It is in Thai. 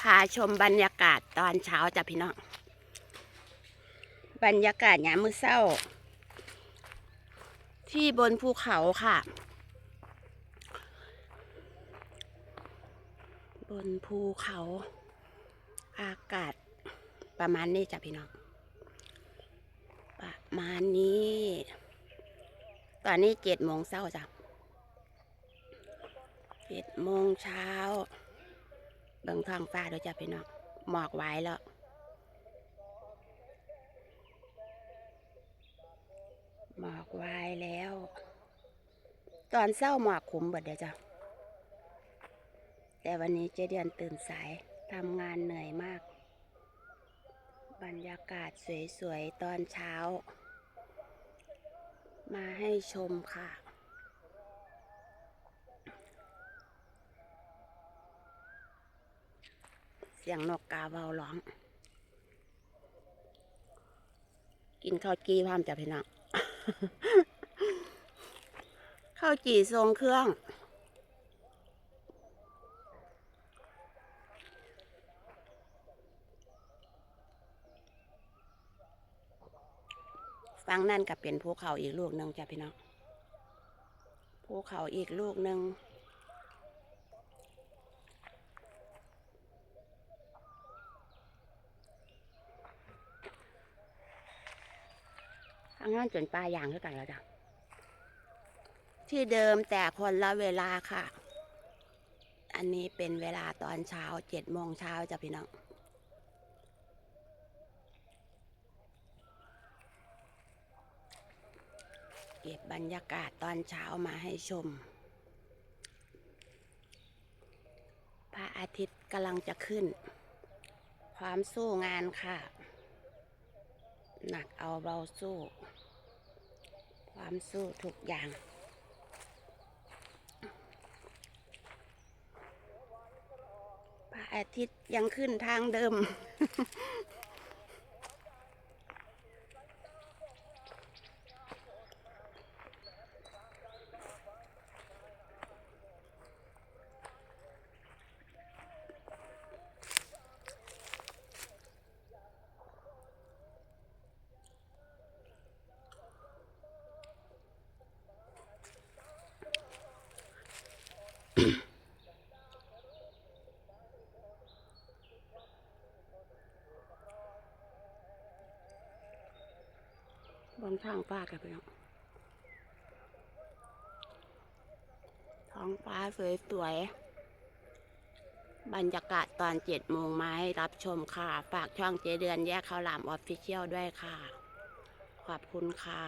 พาชมบรรยากาศตอนเช้าจ้ะพี่น้อง บรรยากาศยามมื้อเช้า ที่บนภูเขาค่ะ บนภูเขา อากาศประมาณนี้จ้ะพี่น้อง ประมาณนี้ ตอนนี้เจ็ดโมงเช้าจ้ะเจ็ดโมงเช้า บิ่งท้องฟ้าด้วยจ้ะพี่น้องหมอกไว้แล้วหมอกไว้แล้ว ตอนเช้าหมอกขุมเบิดเดี๋ยวจ้ะแต่วันนี้เจเดือนตื่นสายทำงานเหนื่อยมาก บรรยากาศสวยๆ ตอนเช้า มาให้ชมค่ะ เสียงนกกาเบาร้อง กินข้าวจีพร้อมจ้ะพี่น้องข้าวจีทรงเครื่องฟังนั่นกับเป็นภูเขาอีกลูกหนึ่งจ้ะพี่น้องภูเขาอีกลูกหนึ่ง ทางนั้นจนปลายางเท่ากันแล้วจ้ะที่เดิมแต่คนละเวลาค่ะ อันนี้เป็นเวลาตอนเช้าเจ็ดโมงเช้าจ้ะพี่น้องเก็บบรรยากาศตอนเช้ามาให้ชม พระอาทิตย์กำลังจะขึ้น ความสู้งานค่ะ หนักเอาเบาสู้ ความสู้ทุกอย่าง พระอาทิตย์ยังขึ้นทางเดิม บนข้างฟ้ากันไปน้องท้องฟ้าสวยๆ บรรยากาศตอนเจ็ดโมงมาให้รับชมค่ะ ฝากช่องเจเดือนแยกข้าวหลามออฟฟิเชียลด้วยค่ะ ขอบคุณค่ะ